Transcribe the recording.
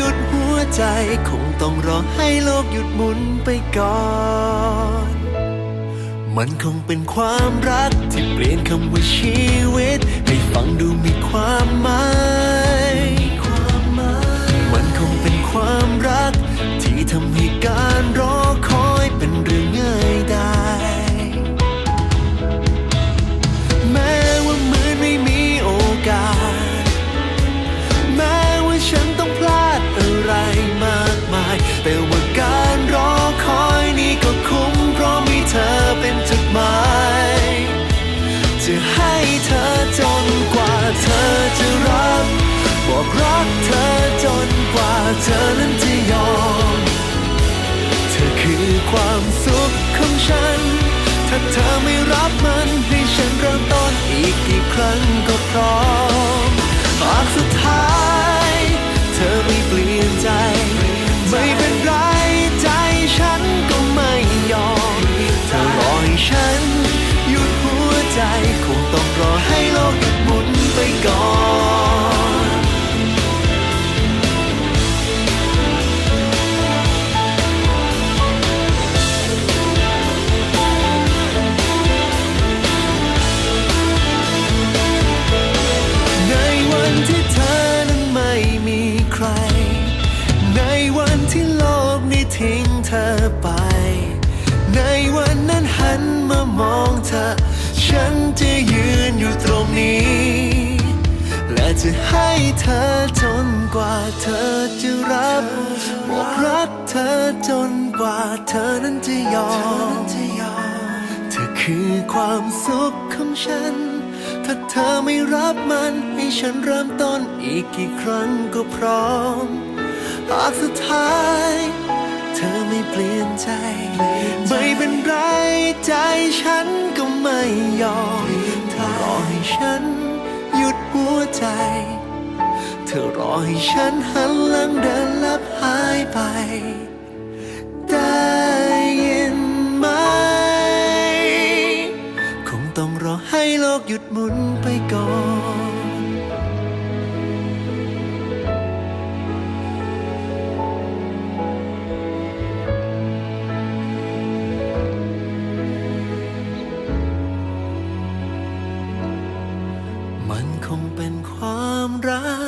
หยุดหัวใจ คงต้องรอให้โลกหยุดหมุนไปก่อน มันคงเป็นความรักที่เปลี่ยนคำว่าชีวิต ให้ฟัง เธอไม่รับมัน ไป ในวันนั้นหันมามองเธอ ฉันจะยืนอยู่ตรงนี้ และจะให้เธอจนกว่าเธอจะรับบอกรักเธอจนกว่าเธอนั้นจะยอม เธอคือความสุขของฉัน ถ้าเธอไม่รับมันให้ฉันเริ่มต้นอีกกี่ครั้งก็พร้อมหากสุดท้าย เธอไม่เปลี่ยนใจ ไม่เป็นไรใจฉันก็ไม่ยอมเธอรอให้ฉันหยุดหัวใจ เธอรอให้ฉันหันหลังเดินลับหายไป ได้ยินไหม คงต้องรอให้โลกหยุดหมุนไปก่อน คงเป็นความรัก